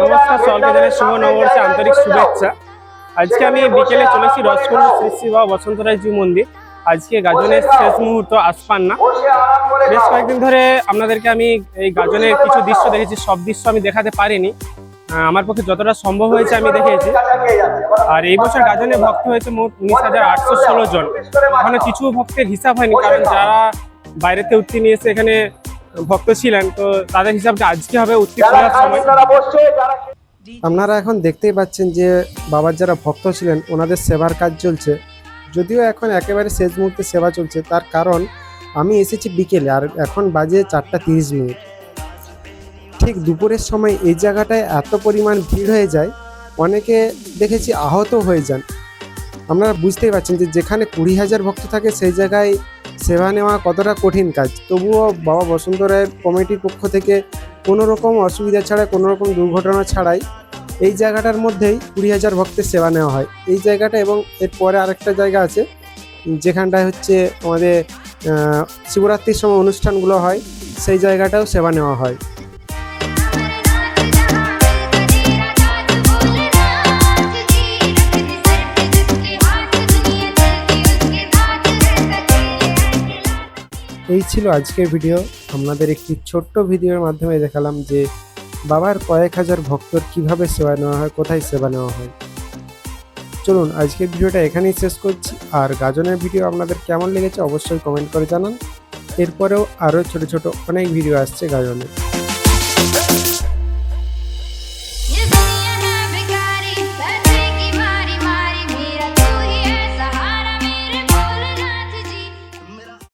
নমস্কার জানাই শুভ নববর্ষে আন্তরিক শুভেচ্ছা। আজকে আমি বিকেলে চলেছি রসকুন্ড শ্রী শ্রী বাবা বসন্তরায় জি মন্দির। আজকে গাজনের শেষ মুহূর্ত আসপান্না বেশ কয়েকদিন ধরে আপনাদেরকে আমি এই গাজনের কিছু দৃশ্য দেখেছি, সব দৃশ্য আমি দেখাতে পারিনি। আমার পক্ষে যতটা সম্ভব হয়েছে আমি দেখেছি। আর এই বছর গাজনে ভক্ত হয়েছে মোট উনিশ হাজার আটশো ষোলো জন। ওখানে কিছু ভক্তের হিসাব হয়নি, কারণ যারা বাইরেতে উত্তীর্ণ এসে এখানে ভক্ত ছিলেন তো তাদের হিসাবটা আজকে হবে সময়। আপনারা এখন দেখতেই পাচ্ছেন যে বাবার যারা ভক্ত ছিলেন ওনাদের সেবার কাজ চলছে। যদিও এখন একেবারে শেষ মুহূর্তে সেবা চলছে তার কারণ আমি এসেছি বিকেলে আর এখন বাজে চারটা তিরিশ মিনিট। ঠিক দুপুরের সময় এই জায়গাটায় এত পরিমাণ ভিড় হয়ে যায় অনেকে দেখেছি আহত হয়ে যান। আপনারা বুঝতেই পারছেন যে যেখানে কুড়ি হাজার ভক্ত থাকে সেই জায়গায় সেবা নেওয়া কতটা কঠিন কাজ? তবুও বাবা বসন্ত রায়ের কমিটির পক্ষ থেকে কোনো রকম অসুবিধা ছাড়া কোনো রকম দুর্ঘটনা ছাড়াই এই জায়গাটার মধ্যেই কুড়ি হাজার ভক্তের সেবা নেওয়া হয়। এই জায়গাটা এবং এরপরে আরেকটা জায়গা আছে, যেখানটায় হচ্ছে আমাদের শিবরাত্রির সময় অনুষ্ঠানগুলো হয়, সেই জায়গাটাও সেবা নেওয়া হয়। এই ছিল আজকের ভিডিও আপনাদের একটি ছোট্ট ভিডিওর মাধ্যমে দেখালাম যে, বাবার কয়েক হাজার ভক্তর কীভাবে সেবা নেওয়া হয়, কোথায় সেবা নেওয়া হয়। চলুন, আজকের ভিডিওটা এখানেই শেষ করছি। আর গাজনের ভিডিও আপনাদের কেমন লেগেছে অবশ্যই কমেন্ট করে জানান। এরপরেও আরও ছোট ছোট অনেক ভিডিও আসছে গাজনের